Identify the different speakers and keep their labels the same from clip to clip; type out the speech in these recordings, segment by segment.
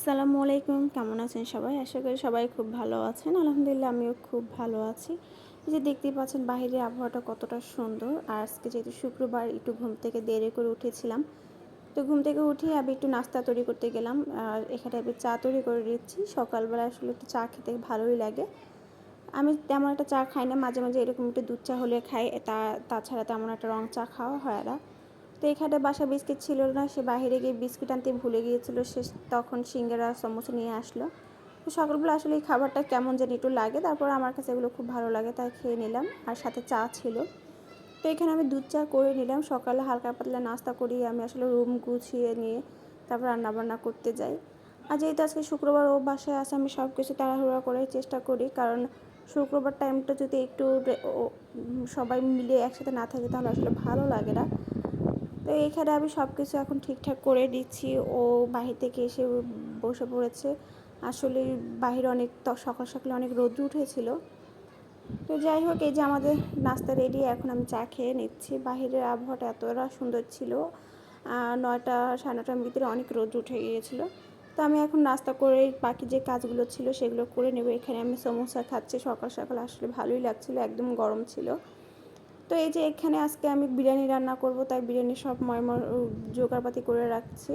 Speaker 1: আসসালামু আলাইকুম, কেমন আছেন সবাই? আশা করি সবাই খুব ভালো আছেন। আলহামদুলিল্লাহ, আমিও খুব ভালো আছি। এই যে দেখতেই পাচ্ছেন, বাইরের আবহাওয়াটা কতটা সুন্দর। আর আজকে যেহেতু শুক্রবার, একটু ঘুম থেকে দেরি করে উঠেছিলাম। তো ঘুম থেকে উঠে আমি একটু নাস্তা তৈরি করতে গেলাম। আর এখানে আমি চা তৈরি করে দিচ্ছি সকালবেলা আসলে একটু চা খেতে ভালোই লাগে। আমি তেমন একটা চা খাই না, মাঝে মাঝে এরকম একটু দুধ চা হলে খাই। তা, তাছাড়া তেমন একটা রং চা খাওয়া হয় না। তো এখানে বাসা বিস্কিট ছিল না, সে বাইরে গিয়ে বিস্কিট আনতে ভুলে গিয়েছিল, সে তখন সিঙ্গারা, সমোসা নিয়ে আসলো। তো সকালবেলা আসলে এই খাবারটা কেমন যেন একটু লাগে, তারপর আমার কাছে এগুলো খুব ভালো লাগে, তাই খেয়ে নিলাম, আর সাথে চা ছিল। তো এখানে আমি দুধ চা করে নিলাম, সকালে হালকা পাতলা নাস্তা করি, আমি আসলে রুম গুছিয়ে নিয়ে তারপর রান্নাবান্না করতে যাই। আর যেহেতু আজকে শুক্রবার ও বাসায় আসে আমি সব কিছু তাড়াহুড়া করার চেষ্টা করি, কারণ শুক্রবার টাইমটা যদি একটু সবাই মিলে একসাথে না থাকে, তাহলে আসলে ভালো লাগে না। তো এখানে আমি সব কিছু এখন ঠিকঠাক করে দিচ্ছি ও বাহির থেকে এসে বসে পড়েছে। আসলে বাহিরে অনেক সকাল সকালে অনেক রোদ্র উঠেছিল। তো যাই হোক, এই যে আমাদের নাস্তা রেডি এখন আমি চা খেয়ে নিচ্ছি। বাহিরের আবহাওয়াটা এতটা সুন্দর ছিল নয়টা সাড়ে নটার ভিতরে অনেক রোদ উঠে গিয়েছিল। তো আমি এখন নাস্তা করে বাকি যে কাজগুলো ছিল সেগুলো করে নেব। এখানে আমি সমোসা খাচ্ছি, সকাল সকাল আসলে ভালোই লাগছিল, একদম গরম ছিল। তো এই যে এখানে আজকে আমি বিরিয়ানি রান্না করব, তাই বিরিয়ানি সব ময় জোগাড়পাতি করে রাখছি।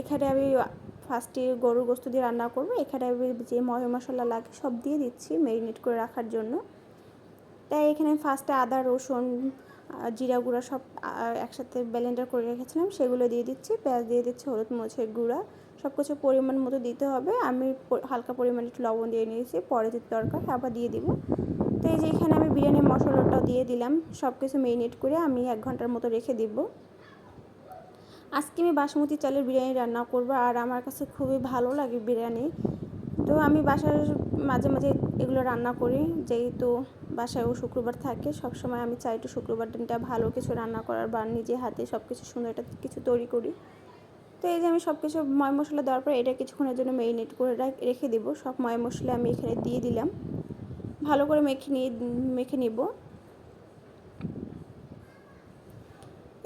Speaker 1: এখানে আমি ফার্স্টে গরুর গোস্ত দিয়ে রান্না করব, এখানে আমি যে ময় মশলা লাগে সব দিয়ে দিচ্ছি ম্যারিনেট করে রাখার জন্য। তাই এখানে ফার্স্টে আদা, রসুন জিরা গুঁড়া সব একসাথে ব্লেন্ডার করে রেখেছিলাম, সেগুলো দিয়ে দিচ্ছি, পেঁয়াজ দিয়ে দিচ্ছি, হলুদ মরিচের গুঁড়া সব কিছু পরিমাণ মতো দিতে হবে। আমি হালকা পরিমাণে একটু লবণ দিয়ে নিয়েছি, পরে যদি দরকার আবার দিয়ে দিব। তো এই যে এখানে আমি বিরিয়ানি মশলাটাও দিয়ে দিলাম সব কিছু মেরিনেট করে আমি এক ঘণ্টার মতো রেখে দিব। আজকে আমি বাসমতি চালের বিরিয়ানি রান্না করব, আর আমার কাছে খুবই ভালো লাগে বিরিয়ানি। তো আমি বাসার মাঝে মাঝে এগুলো রান্না করি। যেহেতু বাসায় ও শুক্রবার থাকে, সবসময় আমি চাই একটু শুক্রবার দিনটা ভালো কিছু রান্না করার বা নিজে হাতে সব কিছু সুন্দর একটা কিছু তৈরি করি। তো এই যে আমি সব কিছু ময় মশলা দেওয়ার পর এটা কিছুক্ষণের জন্য মেরিনেট করে রেখে দেবো। সব ময় মশলা আমি এখানে দিয়ে দিলাম। ভালো করে মেখে নিয়ে, মেখে নিব।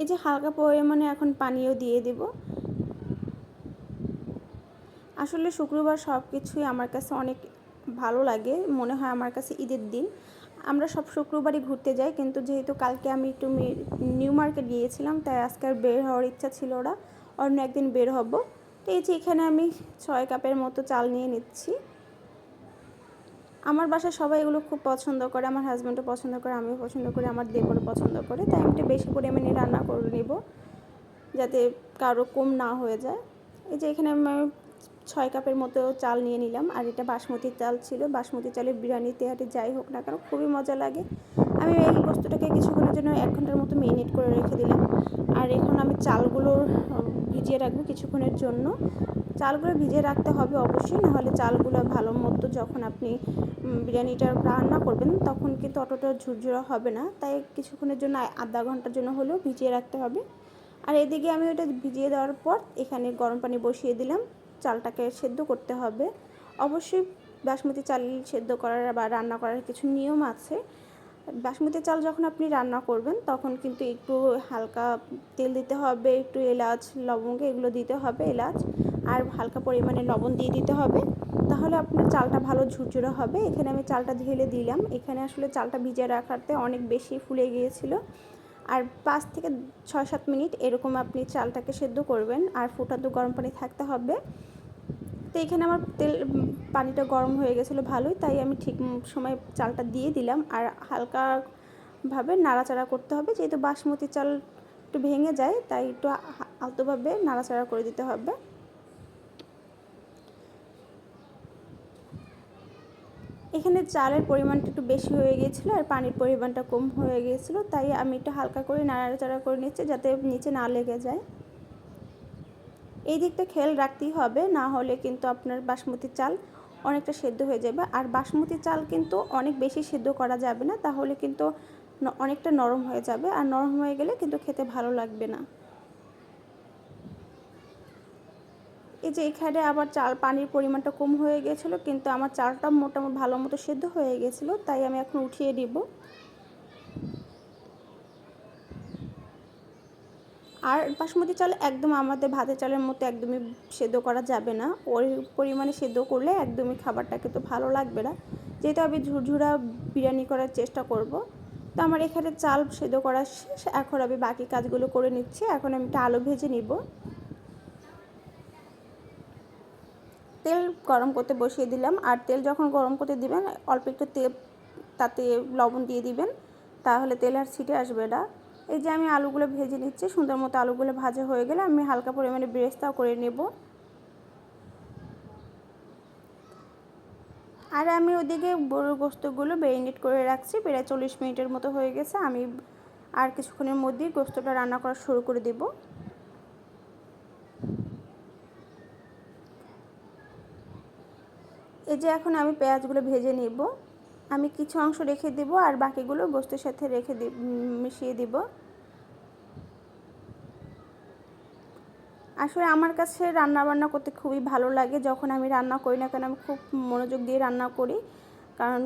Speaker 1: এই যে হালকা পরিমাণে এখন পানিও দিয়ে দেব। আসলে শুক্রবার সব কিছুই আমার কাছে অনেক ভালো লাগে। মনে হয় আমার কাছে ঈদের দিন। আমরা সব শুক্রবারই ঘুরতে যাই, কিন্তু যেহেতু কালকে আমি একটু নিউ মার্কেট গিয়েছিলাম, তাই আজকে আর বের হওয়ার ইচ্ছা ছিল ওরা অন্য একদিন বের হব। তো এই যে এখানে আমি ছয় কাপের মতো চাল নিয়ে নিচ্ছি। আমার বাসায় সবাই এগুলো খুব পছন্দ করে, আমার হাজব্যান্ডও পছন্দ করে, আমিও পছন্দ করি, আমার দেবরও পছন্দ করে। তাই আমি একটু বেশি পরিমাণে রান্না করে নেব, যাতে কারও কম না হয়ে যায়। এই যে এখানে আমি ছয় কাপের মতো চাল নিয়ে নিলাম। আর এটা বাসমতি চাল ছিল। বাসমতি চালের বিরিয়ানি, তেহাটি, যাই হোক না কেন, খুবই মজা লাগে। আমি এই বস্তুটাকে কিছুক্ষণের জন্য এক ঘণ্টার মতো মেরিনেট করে রেখে দিলাম। আর এখন আমি চালগুলো ভিজিয়ে রাখব কিছুক্ষণের জন্য। চালগুলো ভিজিয়ে রাখতে হবে অবশ্যই, নাহলে চালগুলো ভালো মতো যখন আপনি বিরিয়ানিটা রান্না করবেন, তখন কিন্তু অতটা ঝুরঝুরা হবে না। তাই কিছুক্ষণের জন্য আধা ঘণ্টার জন্য হলেও ভিজিয়ে রাখতে হবে। আর এদিকে আমি ওটা ভিজিয়ে দেওয়ার পর, এখানে গরম পানি বসিয়ে দিলাম। চালটাকে সেদ্ধ করতে হবে। অবশ্যই বাসমতি চাল সেদ্ধ করার বা রান্না করার কিছু নিয়ম আছে। বাসমতি চাল যখন আপনি রান্না করবেন, তখন কিন্তু একটু হালকা তেল দিতে হবে, একটু এলাচ, লবঙ্গ এগুলো দিতে হবে এলাচ। আর হালকা পরিমাণে লবণ দিয়ে দিতে হবে। তাহলে আপনার চালটা ভালো ঝুরঝুরে হবে। এখানে আমি চালটা ঢেলে দিলাম। এখানে আসলে চালটা ভিজে রাখাতে অনেক বেশি ফুলে গিয়েছিল। আর পাঁচ থেকে ছয় সাত মিনিট এরকম আপনি চালটাকে সেদ্ধ করবেন আর ফুটান্ত গরম পানি থাকতে হবে। তো এখানে আমার তেল, পানিটা গরম হয়ে গেছিল ভালোই, তাই আমি ঠিক সময় চালটা দিয়ে দিলাম। আর হালকাভাবে নাড়াচাড়া করতে হবে, যেহেতু বাসমতি চাল একটু ভেঙে যায়, তাই একটু আলতোভাবে নাড়াচাড়া করে দিতে হবে। এখানে চালের পরিমাণটা একটু বেশি হয়ে গিয়েছিল আর পানির পরিমাণটা কম হয়ে গিয়েছিল, তাই আমি একটু হালকা করে নাড়াচাড়া করে নিচ্ছি যাতে নিচে না লেগে যায়। এই দিকটা খেয়াল রাখতেই হবে, না হলে কিন্তু আপনার বাসমতি চাল অনেকটা সেদ্ধ হয়ে যাবে। আর বাসমতি চাল কিন্তু অনেক বেশি সেদ্ধ করা যাবে না, তাহলে কিন্তু অনেকটা নরম হয়ে যাবে। আর নরম হয়ে গেলে কিন্তু খেতে ভালো লাগবে না। এই যে এখানে আবার চাল পানির পরিমাণটা কম হয়ে গেছিল, কিন্তু আমার চালটা মোটামুটি ভালো মতো সেদ্ধ হয়ে গেছিল, তাই আমি এখন উঠিয়ে দিব। আর বাসমতি চাল একদম আমাদের ভাতের চালের মতো একদমই সেদ্ধ করা যাবে না। ওই পরিমাণে সেদ্ধ করলে একদমই খাবারটা কিন্তু ভালো লাগবে না। যেহেতু আমি ঝুরঝুরা বিরিয়ানি করার চেষ্টা করব, তো আমার এখানে চাল সেদ্ধ করা শেষ। এখন আমি বাকি কাজগুলো করে নিচ্ছি। এখন আমি একটা আলু ভেজে নিব। তেল গরম করতে বসিয়ে দিলাম। আর তেল যখন গরম করতে দিবেন, অল্প একটু তেল তাতে লবণ দিয়ে দিবেন, তাহলে তেল আর ছিটে আসবে না। এই যে আমি আলুগুলো ভেজে নিচ্ছি, সুন্দর মতো আলুগুলো ভাজা হয়ে গেলে আমি হালকা পরিমাণে ব্রেস্তাও করে নেব। আর আমি ওদিকে গরুর গোস্তগুলো বেরিনেট করে রাখছি, প্রায় চল্লিশ মিনিটের মতো হয়ে গেছে। আমি আর কিছুক্ষণের মধ্যেই গোস্তটা রান্না করা শুরু করে দেব। এই যে এখন আমি পেঁয়াজগুলো ভেজে নেব। আমি কিছু অংশ রেখে দেব আর বাকিগুলো গোস্তের সাথে রেখে মিশিয়ে দিব। আসলে আমার কাছে রান্না বান্না করতে খুবই ভালো লাগে। যখন আমি রান্না করি না কেন, আমি খুব মনোযোগ দিয়ে রান্না করি। কারণ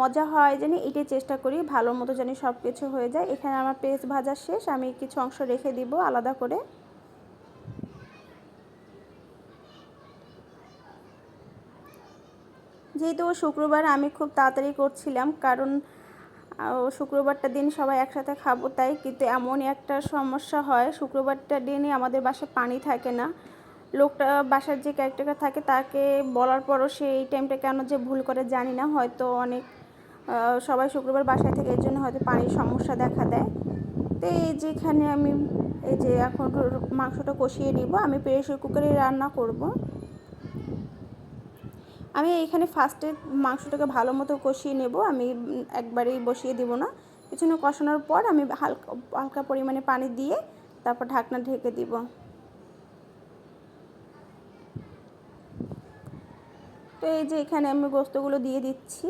Speaker 1: মজা হয় জানি, এটাই চেষ্টা করি, ভালো মতো জানি সব কিছু হয়ে যায়। এখানে আমার পেস্ট ভাজা শেষ, আমি কিছু অংশ রেখে দিব আলাদা করে। যেহেতু শুক্রবার, আমি খুব তাড়াতাড়ি করছিলাম, কারণ শুক্রবারটা দিন সবাই একসাথে খাব তাই, কিন্তু এমনই একটা সমস্যা হয়, শুক্রবারটা দিনই আমাদের বাসায় পানি থাকে না। লোকটা, বাসার যে ক্যারেক্টার থাকে, তাকে বলার পরও সে এই টাইমটা কেন যে ভুল করে জানি না, হয়তো অনেক সবাই শুক্রবার বাসায় থেকে, এর জন্য হয়তো পানির সমস্যা দেখা দেয়। তো এই যেখানে আমি, এই যে এখন মাংসটা কষিয়ে নিব, আমি প্রেশার কুকারে রান্না করব। আমি এখানে ফার্স্টে মাংসটাকে ভালো মতো কষিয়ে নেব। আমি একবারেই বসিয়ে দেব না। কিছুক্ষণ কষানোর পর আমি হালকা হালকা পরিমাণে পানি দিয়ে তারপর ঢাকনা ঢেকে দিব। তো এই যে এখানে আমি গোস্তগুলো দিয়ে দিচ্ছি।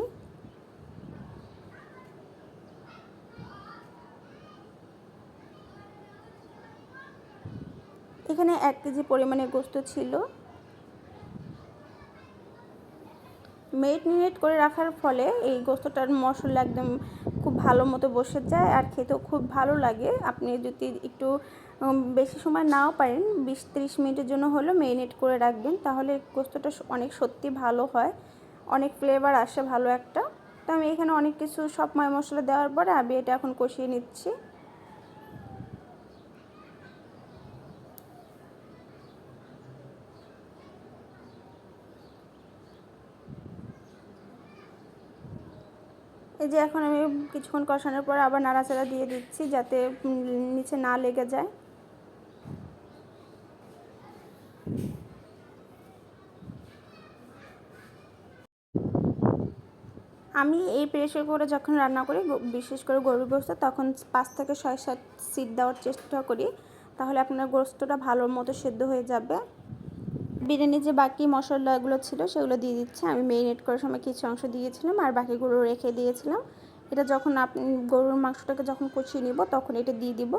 Speaker 1: এখানে এক কেজি পরিমাণে গোস্ত ছিল। মেরিনেট করে রাখার ফলে এই গোস্তটার মশলা একদম খুব ভালো মতো বসে যায় আর খেতেও খুব ভালো লাগে। আপনি যদি একটু বেশি সময় নাও পারেন, বিশ ত্রিশ মিনিটের জন্য হলেও মেরিনেট করে রাখবেন, তাহলে গোস্তটা অনেক সত্যি ভালো হয়, অনেক ফ্লেভার আসে ভালো একটা। তো আমি এখানে অনেক কিছু সব ময় মশলা দেওয়ার পরে আমি এটা এখন কষিয়ে নিচ্ছি। এই যে এখন আমি কিছুক্ষণ কষানোর পর আবার নাড়াচাড়া দিয়ে দিচ্ছি যাতে নিচে না লেগে যায়। আমি এই প্রেশার করে যখন রান্না করি বিশেষ করে গরুর গোস্ত, তখন পাঁচ থেকে ছয় সাত সিট দেওয়ার চেষ্টা করি, তাহলে আপনার গোস্তটা ভালো মতো সেদ্ধ হয়ে যাবে। বিরিয়ানির যে বাকি মশলাগুলো ছিল সেগুলো দিয়ে দিচ্ছি। আমি মেরিনেট করার সময় কিছু অংশ দিয়েছিলাম আর বাকিগুলো রেখে দিয়েছিলাম। এটা যখন আপনি গরুর মাংসটাকে যখন কষিয়ে নিব তখন এটা দিয়ে দিব।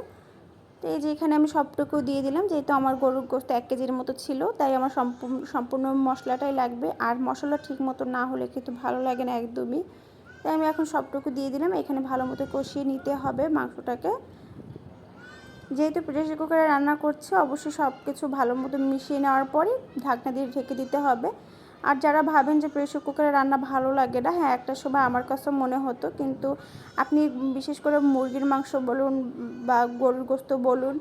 Speaker 1: তো এই যে এখানে আমি সবটুকু দিয়ে দিলাম। যেহেতু আমার গরুর গোস্ত এক কেজির মতো ছিল, তাই আমার সম্পূর্ণ সম্পূর্ণ মশলাটাই লাগবে। আর মশলা ঠিক মতো না হলে কিন্তু ভালো লাগে না একদমই। তাই আমি এখন সবটুকু দিয়ে দিলাম। এখানে ভালো মতো কষিয়ে নিতে হবে মাংসটাকে। যেহেতু প্রেশার কুকারে রান্না করছি, অবশ্যই সব কিছু ভালো মতো মিশিয়ে নেওয়ার পরে ঢাকনা দিয়ে ঢেকে দিতে হবে। আর যারা ভাবেন যে প্রেশার কুকারে রান্না ভালো লাগে না হ্যাঁ একটা সময় আমার কাছে মনে হতো। কিন্তু আপনি বিশেষ করে মুরগির মাংস বলুন বা গরুর গোস্ত বলুন,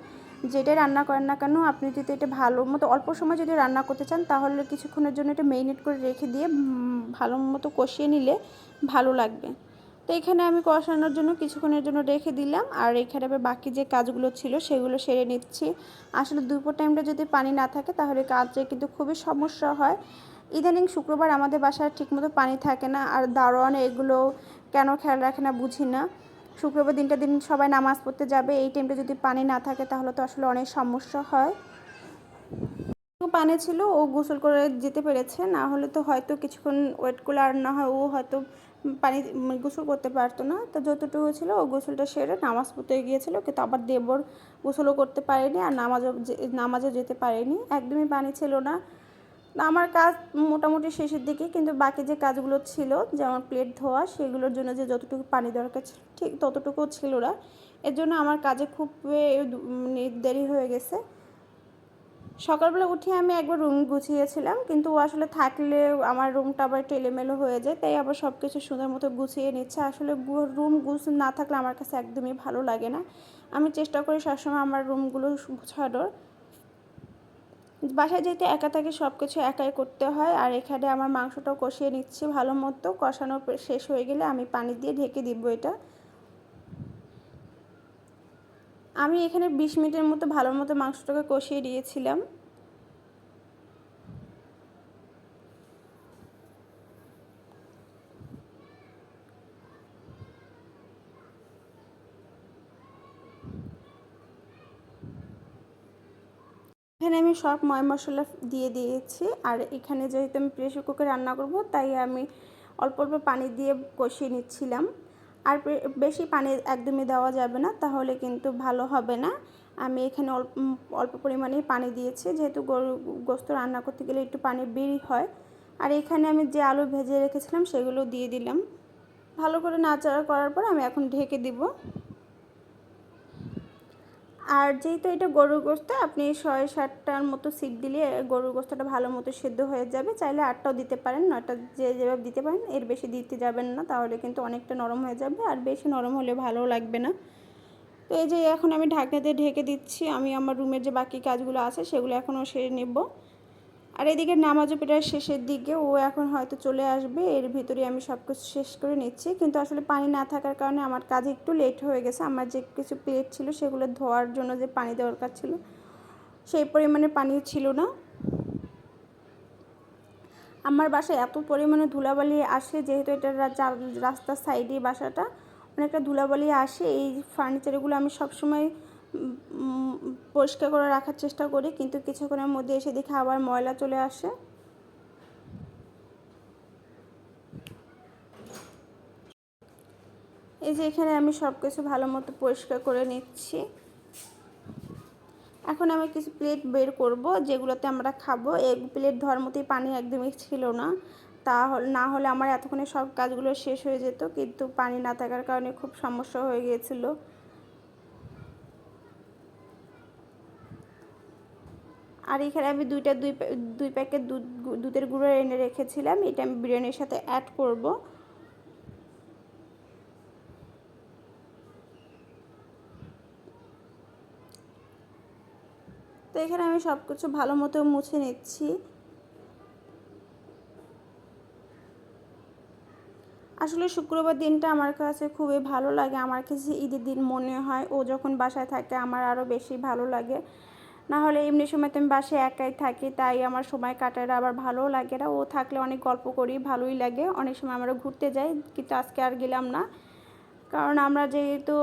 Speaker 1: যেটাই রান্না করেন না কেন, আপনি যদি এটা ভালো মতো অল্প সময় যদি রান্না করতে চান, তাহলে কিছুক্ষণের জন্য এটা মেরিনেট করে রেখে দিয়ে ভালো মতো কষিয়ে নিলে ভালো লাগবে। তো এখানে আমি কষানোর জন্য কিছুক্ষণের জন্য রেখে দিলাম। আর এখানে আবার বাকি যে কাজগুলো ছিল সেগুলো সেরে নিচ্ছি। আসলে দুপুর টাইমটা যদি পানি না থাকে তাহলে কাজে কিন্তু খুবই সমস্যা হয়। ইদানিং শুক্রবার আমাদের বাসায় ঠিকমতো পানি থাকে না আর দারোয়ান এগুলো কেন খেয়াল রাখে না বুঝি না। শুক্রবার দিনটা দিন সবাই নামাজ পড়তে যাবে। এই টাইমটা যদি পানি না থাকে তাহলে তো আসলে অনেক সমস্যা হয়। পানি ছিল, ও গোসল করে যেতে পেরেছে। না হলে তো হয়তো কিছুক্ষণ ওয়েট করলে আর না হয়, ও হয়তো পানি গোসল করতে পারতো না। তো যতটুকু ছিল ও গোসলটা সেরে নামাজ পড়তে গিয়েছিল। কিন্তু আবার দেবর গোসলও করতে পারেনি আর নামাজও নামাজও যেতে পারেনি। একদমই পানি ছিল না। আমার কাজ মোটামুটি শেষের দিকে, কিন্তু বাকি যে কাজগুলো ছিল যেমন প্লেট ধোয়া, সেগুলোর জন্য যে যতটুকু পানি দরকার ছিল, ঠিক ততটুকুও ছিল না। এর জন্য আমার কাজে খুব দেরি হয়ে গেছে। সকালবেলা উঠে আমি একবার রুম গুছিয়েছিলাম, কিন্তু ও আসলে থাকলে আমার রুমটা আবার একটু এলোমেলো হয়ে যায়, তাই আবার সব কিছু সুন্দর মতো গুছিয়ে নিচ্ছে। আসলে রুম গুছ না থাকলে আমার কাছে একদমই ভালো লাগে না। আমি চেষ্টা করি সবসময় আমার রুমগুলো গুছানোর। বাসায় যেহেতু একা থাকে সব কিছু একাই করতে হয়, আর এখানে আমার মাংসটাও কষিয়ে নিচ্ছি ভালো মতো। কষানো শেষ হয়ে গেলে আমি পানি দিয়ে ঢেকে দিব এটা। আমি এখানে বিশ মিনিটের মতো ভালো মতো মাংসটাকে কষিয়ে দিয়েছিলাম। এখানে আমি সব ময় মশলা দিয়ে দিয়েছি, আর এখানে যেহেতু আমি প্রেশার কুকারে রান্না করব, তাই আমি অল্প অল্প পানি দিয়ে কষিয়ে নিচ্ছিলাম। আর বেশি পানি একদমই দেওয়া যাবে না, তাহলে কিন্তু ভালো হবে না। আমি এখানে অল্প অল্প পরিমাণেই পানি দিয়েছি, যেহেতু গরু, গোস্ত রান্না করতে গেলে একটু পানি বেরি হয়। আর এখানে আমি যে আলু ভেজে রেখেছিলাম, সেগুলো দিয়ে দিলাম। ভালো করে নাচাড়া করার পর আমি এখন ঢেকে দিব। আর যেহেতু এটা গরুর গোস্ত, আপনি ছয় সাতটার মতো সিট দিলে গরুর গোস্তটা ভালো মতো সেদ্ধ হয়ে যাবে। চাইলে আটটাও দিতে পারেন, নয়টা যে যেভাবে দিতে পারেন, এর বেশি দিতে যাবেন না, তাহলে কিন্তু অনেকটা নরম হয়ে যাবে। আর বেশি নরম হলে ভালো লাগবে না। তো এই যে এখন আমি ঢাকনাতে ঢেকে দিচ্ছি, আমি আমার রুমের যে বাকি কাজগুলো আছে, সেগুলো এখনও সেরে নেব। আর এদিকে নামাজও পেটার শেষের দিকে, ও এখন হয়তো চলে আসবে, এর ভিতরে আমি সব কিছু শেষ করে নিচ্ছি। কিন্তু আসলে পানি না থাকার কারণে আমার কাজে একটু লেট হয়ে গেছে। আমার যে কিছু প্লেট ছিল সেগুলো ধোয়ার জন্য যে পানি দরকার ছিল, সেই পরিমাণে পানি ছিল না। আমার বাসায় এত পরিমাণে ধুলাবালি আসে, যেহেতু এটা রাস্তার সাইডে বাসাটা, অনেকটা ধুলাবালি আসে। এই ফার্নিচারগুলো আমি সবসময় পরিষ্কার করে রাখার চেষ্টা করি, কিন্তু কিছুক্ষণের মধ্যে এসে দেখে আবার ময়লা চলে আসে। এই যে এখানে আমি সব কিছু ভালো মতো পরিষ্কার করে নিচ্ছি। এখন আমি কিছু প্লেট বের করব, যেগুলোতে আমরা খাব। এক প্লেট ধর মতোই পানি একদমই ছিল না। তাহলে, না হলে আমার এতক্ষণে সব কাজগুলো শেষ হয়ে যেত, কিন্তু পানি না থাকার কারণে খুব সমস্যা হয়ে গিয়েছিল। আর এখানে আমি দুইটা দুই দুই প্যাকেট দুধ দুধের গুঁড়ো এনে রেখেছিলাম। এটা আমি বিরিয়ানির সাথে অ্যাড করব। তো এখানে আমি সব কিছু ভালো মতো মুছে নিচ্ছি। আসলে শুক্রবার দিনটা আমার কাছে খুবই ভালো লাগে। আমার কাছে ঈদের দিন মনে হয়। ও যখন বাসায় থাকে, আমার আরও বেশি ভালো লাগে। না হলে এমনি সময় তো আমি বাসায় একাই থাকি, তাই আমার সময় কাটার আবার ভালোও লাগে না। ও থাকলে অনেক গল্প করি, ভালোই লাগে। অনেক সময় আমরা ঘুরতে যাই, কিন্তু আজকে আর গেলাম না। কারণ আমরা যেহেতু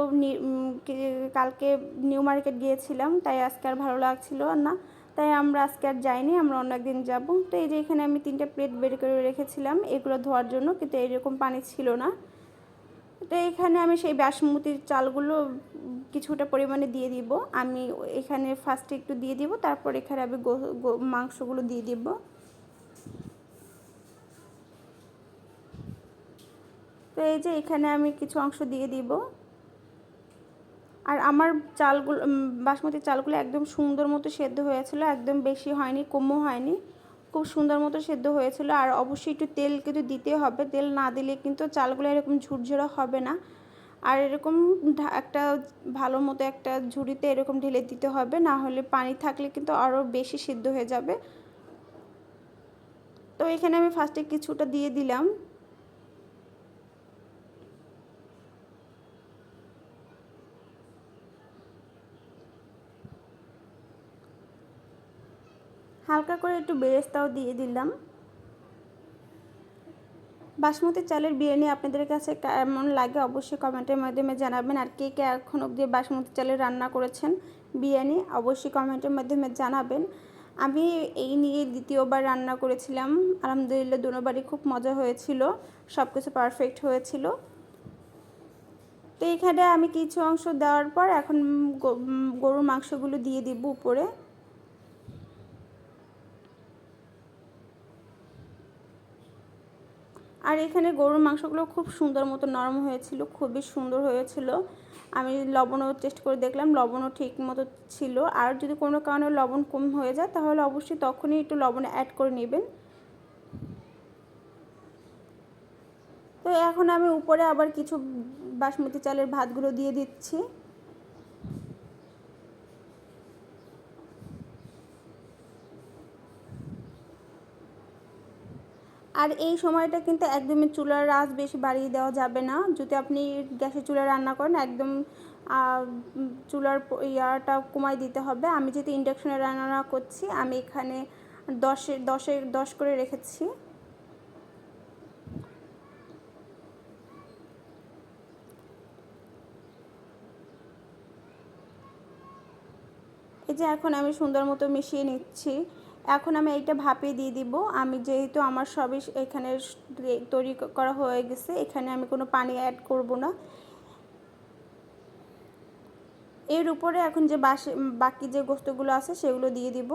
Speaker 1: কালকে নিউ মার্কেট গিয়েছিলাম, তাই আজকে আর ভালো লাগছিল না। তাই আমরা আজকে আর যাইনি, আমরা অন্য একদিন যাব। তো এই যে এখানে আমি তিনটা প্লেট বের করে রেখেছিলাম, এগুলো ধোয়ার জন্য, কিন্তু এরকম পানি ছিল না। তো এখানে আমি সেই বাসমতির চালগুলো কিছুটা পরিমাণে দিয়ে দিব। আমি এখানে ফার্স্টে একটু দিয়ে দিব, তারপর এখানে আমি মাংসগুলো দিয়ে দিব। তো এই যে এখানে আমি কিছু অংশ দিয়ে দিব। আর আমার চালগুলো বাসমতি চালগুলো একদম সুন্দর মতো সেদ্ধ হয়েছিল, একদম বেশি হয়নি, কমও হয়নি, খুব সুন্দর মতো সেদ্ধ হয়েছিল। আর অবশ্যই একটু তেল কিন্তু দিতে হবে, তেল না দিলে কিন্তু চালগুলো এরকম ঝুরঝুরা হবে না। আর এরকম একটা ভালো মতো একটা ঝুড়িতে এরকম ঢেলে দিতে হবে, না হলে পানি থাকলে কিন্তু আরও বেশি সিদ্ধ হয়ে যাবে। তো এখানে আমি ফার্স্টে কিছুটা দিয়ে দিলাম। হালকা করে একটু বেরেস্তাও দিয়ে দিলাম। বাসমতি চালের বিরিয়ানি আপনাদের কাছে কেমন লাগে অবশ্যই কমেন্টের মাধ্যমে জানাবেন। আর কে কে এখন অবধি বাসমতি চালের রান্না করেছেন বিরিয়ানি অবশ্যই কমেন্টের মাধ্যমে জানাবেন। আমি এই নিয়ে দ্বিতীয়বার রান্না করেছিলাম। আলহামদুলিল্লাহ দুনোবারই খুব মজা হয়েছিল সব কিছু পারফেক্ট হয়েছিল। তো এখানে আমি কিছু অংশ দেওয়ার পর এখন গরুর মাংসগুলো দিয়ে দিব উপরে। আর এখানে গরুর মাংসগুলো খুব সুন্দর মতো নরম হয়েছিল, খুবই সুন্দর হয়েছিল। আমি লবণও টেস্ট করে দেখলাম, লবণও ঠিক মতো ছিল। আর যদি কোনো কারণে লবণ কম হয়ে যায়, তাহলে অবশ্যই তখনই একটু লবণ অ্যাড করে নেবেন। তো এখন আমি উপরে আবার কিছু বাসমতি চালের ভাতগুলো দিয়ে দিচ্ছি। আর এই সময়টা কিন্তু একদমই চুলার আঁচ বেশি বাড়িয়ে দেওয়া যাবে না। যদি আপনি গ্যাসের চুলায় রান্না করেন, একদম চুলার ইয়াটা কমাই দিতে হবে। আমি যেহেতু ইন্ডাকশনে রান্না করছি, আমি এখানে দশে দশে, দশ করে রেখেছি। এই যে এখন আমি সুন্দর মতো মিশিয়ে নিচ্ছি। এখন আমি এইটা ভাপে দিয়ে দিব। আমি যেহেতু আমার সবই এখানে তৈরি করা হয়ে গেছে, এখানে আমি কোনো পানি অ্যাড করব না। এর উপরে এখন যে বাসে বাকি যে গোস্তগুলো আছে সেগুলো দিয়ে দিব।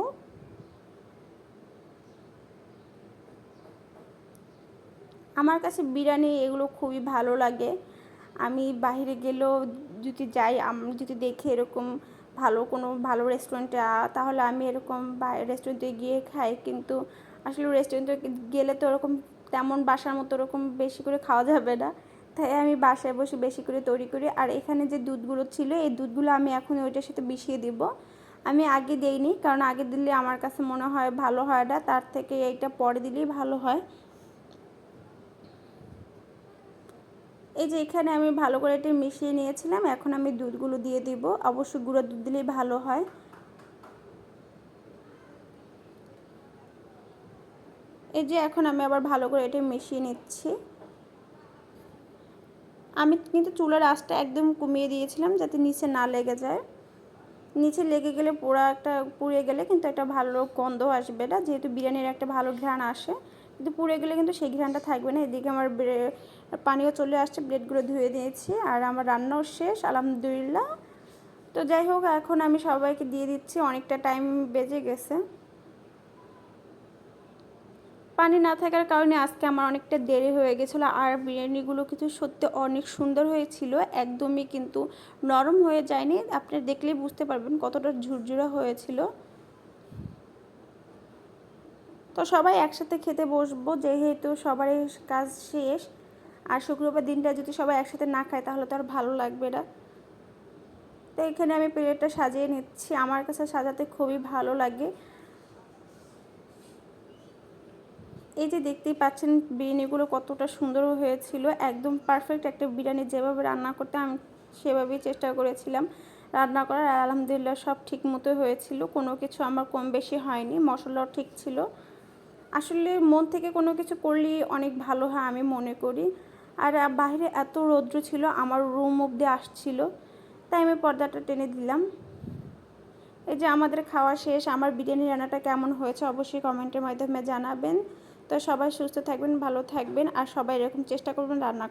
Speaker 1: আমার কাছে বিরিয়ানি এগুলো খুবই ভালো লাগে। আমি বাহিরে গেলেও যদি যাই, আমি যদি দেখি এরকম ভালো কোনো ভালো রেস্টুরেন্টে তাহলে আমি এরকম রেস্টুরেন্টে গিয়ে খাই। কিন্তু আসলে রেস্টুরেন্টে গেলে তো ওরকম তেমন বাসার মতো ওরকম বেশি করে খাওয়া যাবে না। তাই আমি বাসায় বসে বেশি করে তৈরি করি। আর এখানে যে দুধগুলো ছিল, এই দুধগুলো আমি এখন ওইটার সাথে মিশিয়ে দিব। আমি আগে দেইনি, কারণ আগে দিলে আমার কাছে মনে হয় ভালো হয় না। তার থেকে এইটা পরে দিলেই ভালো হয়। এই যে এখানে আমি ভালো করে এটা মিশিয়ে নিয়েছিলাম, এখন আমি দুধগুলো দিয়ে দিব। অবশ্যই গুঁড়ো দুধ দিলেই ভালো হয়। এই যে এখন আমি আবার ভালো করে এটা মিশিয়ে নিচ্ছি। আমি কিন্তু চুলার আঁচটা একদম কমিয়ে দিয়েছিলাম যাতে নিচে না লেগে যায়। নিচে লেগে গেলে পোড়া একটা পুড়ে গেলে কিন্তু একটা ভালো গন্ধ আসবে না। যেহেতু বিরিয়ানির একটা ভালো ঘ্রাণ আসে, কিন্তু পুড়ে গেলে কিন্তু সেই ঘ্রাণটা থাকবে না। এদিকে আমার পানিও চলে আসছে ব্রেডগুলো ধুয়ে দিয়েছি আর আমার রান্নাও শেষ, আলহামদুলিল্লাহ। তো যাই হোক, এখন আমি সবাইকে দিয়ে দিচ্ছি, অনেকটা টাইম বেজে গেছে। পানি না থাকার কারণে আজকে আমার অনেকটা দেরি হয়ে গেছিল আর বিরিয়ানিগুলো কিন্তু সত্যি অনেক সুন্দর হয়েছিল, একদমই কিন্তু নরম হয়ে যায়নি। আপনি দেখলেই বুঝতে পারবেন কতটা ঝুরঝুরা হয়েছিল। তো সবাই একসাথে খেতে বসবো, যেহেতু সবারই কাজ শেষ। আর শুক্রবার দিনটা যদি সবাই একসাথে না খায়, তাহলে তো আর ভালো লাগবে না। তো এখানে আমি প্লেটটা সাজিয়ে নিচ্ছি। আমার কাছে সাজাতে খুবই ভালো লাগে। এই যে দেখতেই পাচ্ছেন, বিরিয়ানিগুলো কতটা সুন্দর হয়েছিল। একদম পারফেক্ট একটা বিরিয়ানি। যেভাবে রান্না করতে আমি সেভাবেই চেষ্টা করেছিলাম। রান্না করার আলহামদুলিল্লাহ সব ঠিক মতো হয়েছিল। কোনো কিছু আমার কম বেশি হয়নি। মশলাও ঠিক ছিল। আসলে মন থেকে কোনো কিছু করলেই অনেক ভালো হয় আমি মনে করি। আর বাইরে এত রৌদ্র ছিল, আমার রুম অব্দি আসছিল। তাই আমি পর্দাটা টেনে দিলাম। এই যে আমাদের খাওয়া শেষ, আমার বিরিয়ানি রান্নাটা কেমন হয়েছে অবশ্যই কমেন্টের মাধ্যমে জানাবেন। তো সবাই সুস্থ থাকবেন, ভালো থাকবেন, আর সবাই এরকম চেষ্টা করবেন রান্না